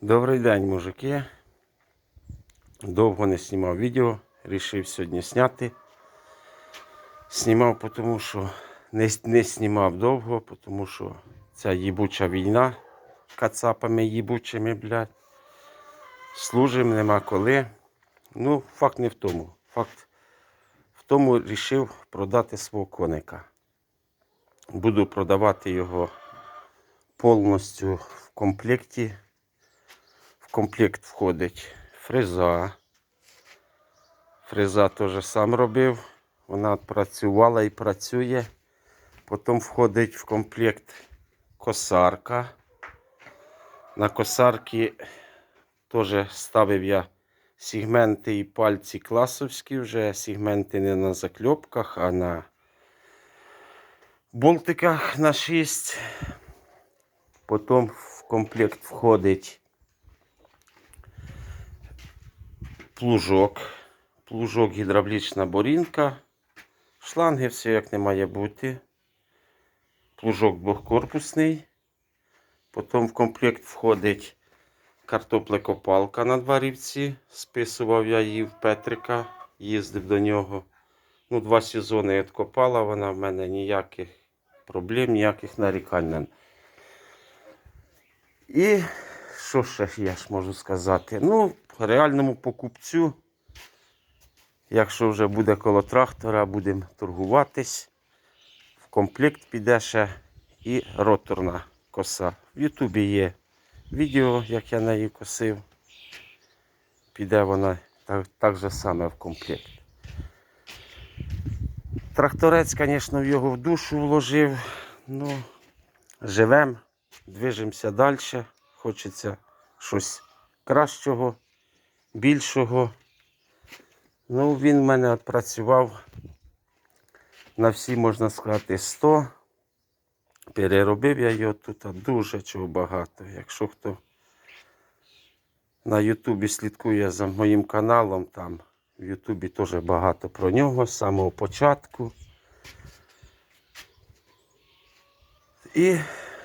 Добрий день, мужики. Довго не знімав відео, рішив сьогодні зняти. Знімав, тому що не, не знімав довго, тому що ця їбуча війна кацапами їбучими, блядь. Служим, нема коли. Ну, факт не в тому. Факт в тому рішив продати свого коника. Буду продавати його повністю в комплекті. Комплект входить фреза. Фреза теж сам робив. Вона працювала і працює. Потім входить в комплект косарка. На косарки теж ставив я сегменти і пальці класовські, вже сегменти не на закльопках, а на болтиках на 6. Потім в комплект входить плужок, плужок, гідравлічна борінка, шланги, все як не має бути. Плужок двохкорпусний. Потім в комплект входить картоплекопалка на два рівці. Списував я її в Петрика, їздив до нього. Ну, два сезони відкопала вона в мене ніяких проблем, ніяких нарікань. І що ще я ж можу сказати? Ну, реальному покупцю, якщо вже буде коло трактора, будемо торгуватись. В комплект піде ще і роторна коса. В Ютубі є відео, як я неї косив. Піде вона так, так же саме в комплект. Тракторець, звісно, в його душу вложив. Ну, живем, движемося далі. Хочеться щось кращого, більшого. Ну, він в мене відпрацював на всі, можна сказати, 100. Переробив я його тут дуже чого багато. Якщо хто на Ютубі слідкує за моїм каналом, там в Ютубі теж багато про нього з самого початку. І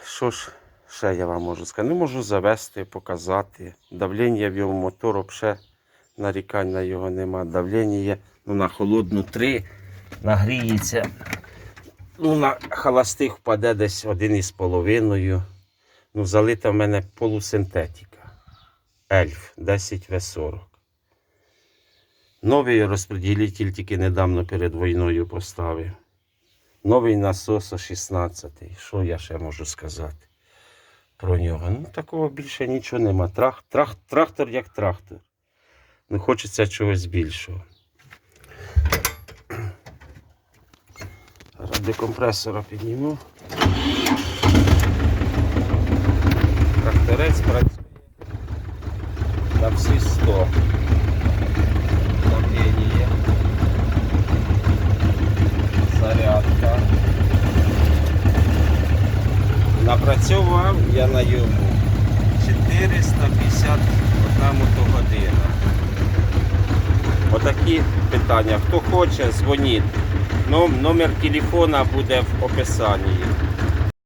що ж ще я вам можу сказати? Ну, можу завести, показати. Давлення в його мотору ще нарікань на його нема. Давлення ну, на холодну 3 нагріється. Ну, на холостих впаде десь один із половиною. Ну, залита в мене полусинтетика. Ельф 10В40. Новий розподілитель тільки недавно перед війною поставив. Новий насос 16. Що я ще можу сказати про нього? Ну, такого більше нічого нема. Трах, трах, трактор як трактор. Не хочеться чогось більшого. Ради компресора підніму. Тракторець працює на всі 100. Давлення. Зарядка. Напрацьовував я на йому 451 мотогодина. Отакі питання. Хто хоче, дзвоніть. Номер телефона буде в описанні.